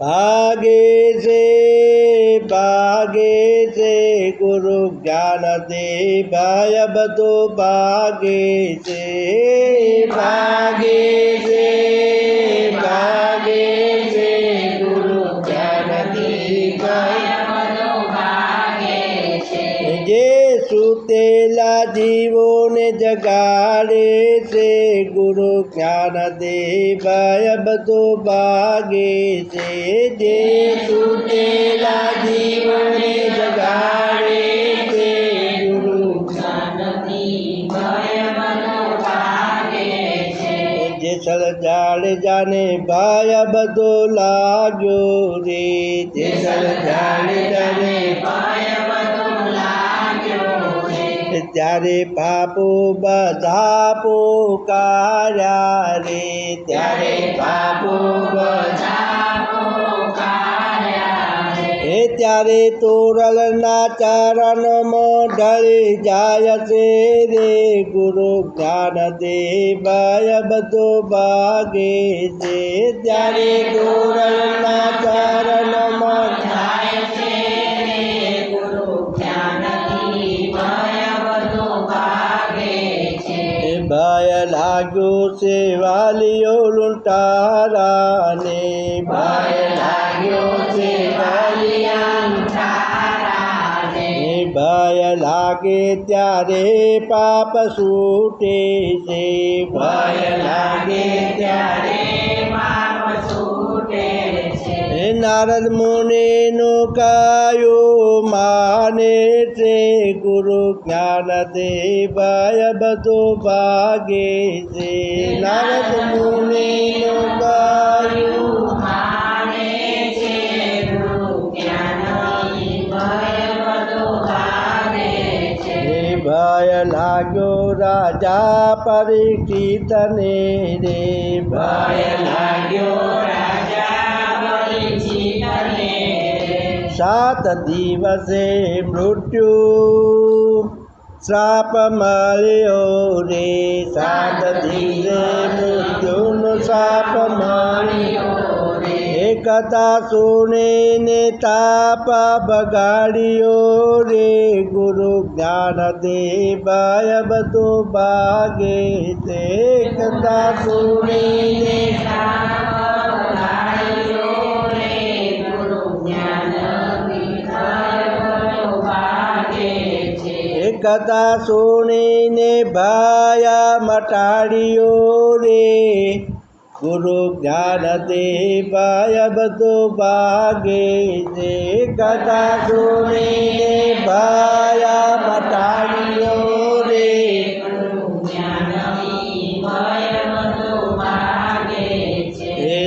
ભાગે છે ભાગે છે ગુરુ જ્ઞાન દેવાય બધો ભાગે છે. ભાગે છે. सुतेला जीवन ने जगारे से। गुरु ज्ञान दे भयब तो बागे से। दे सुतेला जीवन ने जगारे से। गुरु ज्ञान दे भयब तो बागे से। जे चल जाड़ जाने भयब तो लागो रे। जे चल जाड़ जाने भयब જાને ત્યારે પાપો બધા પોકાર્યા રે, ત્યારે પાપો ત્યારે તોરલના ચરણમાં ઢળી જાય છે રે, ગુરુ જ્ઞાન દેવાય બધો ભાગે છે. ત્યારે તોરલના ચરણમાં લાગ્યો છે વાલીઓ લુંટારાને. ભય લાગ્યો છે ભય લાગે ત્યારે પાપ છૂટે છે. ભય લાગે ત્યારે હે નારદ મુનિનો કાયો માને છે ગુરુ જ્ઞાન દેવાય બધો ભાગે છે નારદ મુનિનો કાયો ભય લાગ્યો રાજા પરીક્ષિતને રે ભય સાત દિવસે મૃત્યુ શ્રાપ મળ્યો રે સાત દિવસે મૃત્યુનો શ્રાપ મળ્યો એ સુને ને તાપ બગાડ્યો રે ગુરુ જ્ઞાન દેવાય બધો ભાગે છે કથા ને એ કથા સુણીને ભાયા મટાડ્યો રે. ગુરુ જ્ઞાન દેવાય બધો ભાગે છે. કથા સુણીને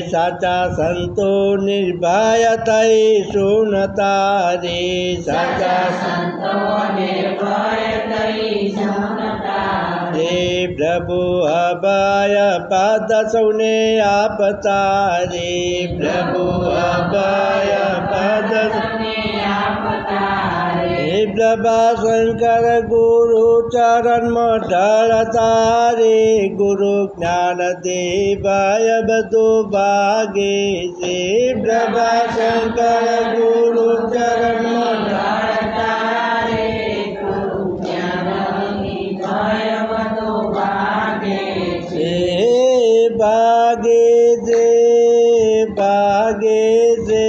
साचा संतो निर्भयत सुनता रे साचा संतो निर्भयतये सुनता रे प्रभु अबाय पद सुने आप तारे प्रभु अबाय शंकर गुरु चरण मठल तारे गुरु ज्ञान देवाय बधु भागे से। प्रभा शंकर गुरु चरण मटर तारे गुरु मठल भागे से। भागे से भागे से।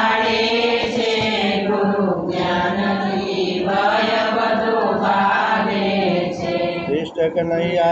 जगनैया